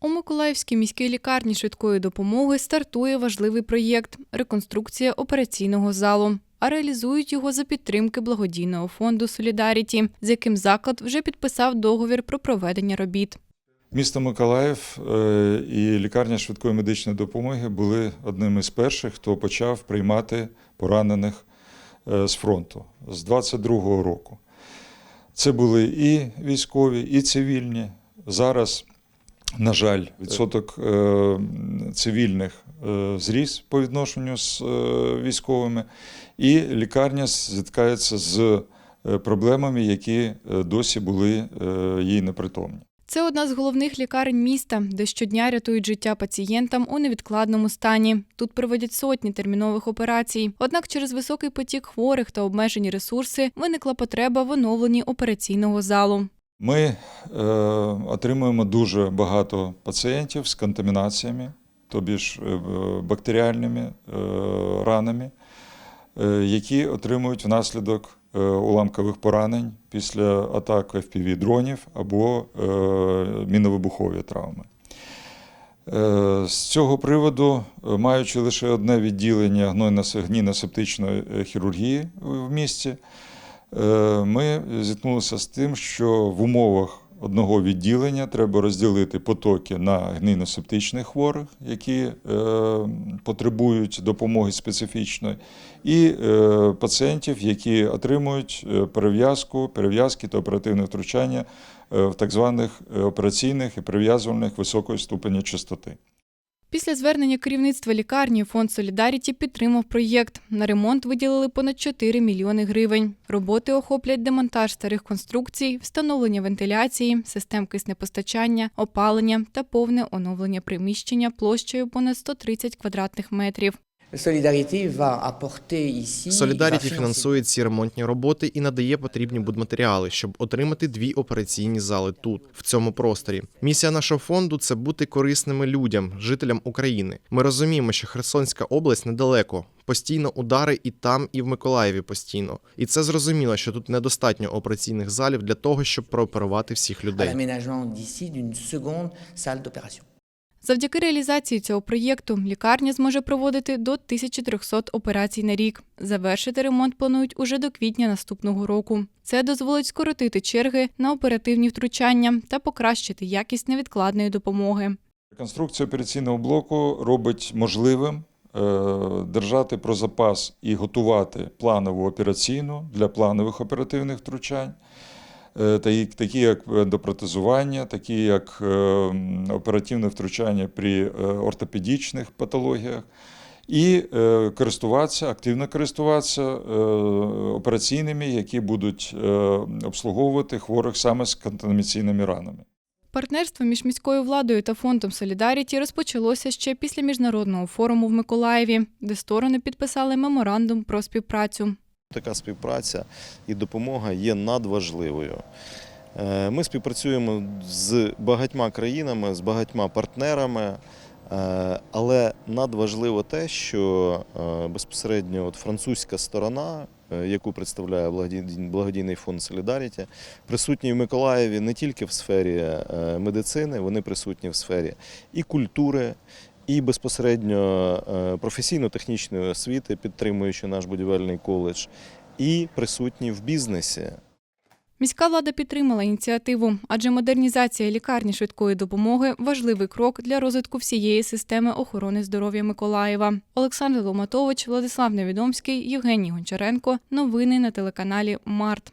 У Миколаївській міській лікарні швидкої допомоги стартує важливий проєкт реконструкція операційного залу. А реалізують його за підтримки благодійного фонду Солідаріті, з яким заклад вже підписав договір про проведення робіт. Місто Миколаїв е, і лікарня швидкої медичної допомоги були одними з перших, хто почав приймати поранених е, з фронту з 22-го року. Це були і військові, і цивільні. Зараз, на жаль, відсоток е, цивільних е, зріс по відношенню з е, військовими, і лікарня зіткається з проблемами, які досі були їй непритомні. Це одна з головних лікарень міста, де щодня рятують життя пацієнтам у невідкладному стані. Тут проводять сотні термінових операцій. Однак через високий потік хворих та обмежені ресурси виникла потреба в оновленні операційного залу. Ми е, отримуємо дуже багато пацієнтів з контамінаціями, тобі ж е, бактеріальними е, ранами, е, які отримують внаслідок е, уламкових поранень після атак FPV-дронів або е, міновибухові травми. Е, З цього приводу, е, маючи лише одне відділення гнойно-септичної е, хірургії в місті, ми зіткнулися з тим, що в умовах одного відділення треба розділити потоки на гнійно-септичних хворих, які е, потребують допомоги специфічної, і е, пацієнтів, які отримують е, перев'язку, перев'язки та оперативне втручання е, в так званих е, операційних і прив'язувальних високої ступені частоти. Після звернення керівництва лікарні фонд Солідаріті підтримав проєкт. На ремонт виділили понад 4 мільйони гривень. Роботи охоплять демонтаж старих конструкцій, встановлення вентиляції, систем киснепостачання, опалення та повне оновлення приміщення площею понад 130 квадратних метрів. Солідаріті фінансує ці ремонтні роботи і надає потрібні будматеріали, щоб отримати дві операційні зали тут, в цьому просторі. Місія нашого фонду це бути корисними людям, жителям України. Ми розуміємо, що Херсонська область недалеко. Постійно удари і там, і в Миколаєві постійно. І це зрозуміло, що тут недостатньо операційних залів для того, щоб прооперувати всіх людей. Завдяки реалізації цього проєкту лікарня зможе проводити до 1300 операцій на рік. Завершити ремонт планують уже до квітня наступного року. Це дозволить скоротити черги на оперативні втручання та покращити якість невідкладної допомоги. Реконструкція операційного блоку робить можливим е, держати про запас і готувати планову операційну для планових оперативних втручань, такі як е, допротезування, такі як е, оперативне втручання при е, ортопедичних патологіях. І е, користуватися, активно користуватися е, операційними, які будуть е, обслуговувати хворих саме з контамінаційними ранами. Партнерство між міською владою та фондом Солідаріті розпочалося ще після міжнародного форуму в Миколаєві, де сторони підписали меморандум про співпрацю. Така співпраця і допомога є надважливою. Е, Ми співпрацюємо з багатьма країнами, з багатьма партнерами, е, але надважливо те, що е, безпосередньо от французька сторона, яку представляє благодійний- фонд Солідаріті, присутні в Миколаєві не тільки в сфері медицини, вони присутні в сфері і культури, і безпосередньо е, професійно-технічної освіти, підтримуючи наш будівельний коледж, і присутні в бізнесі. Міська влада підтримала ініціативу, адже модернізація лікарні швидкої допомоги важливий крок для розвитку всієї системи охорони здоров'я Миколаєва. Олександр Ломатович, Владислав Невідомський, Євгеній Гончаренко. Новини на телеканалі Март.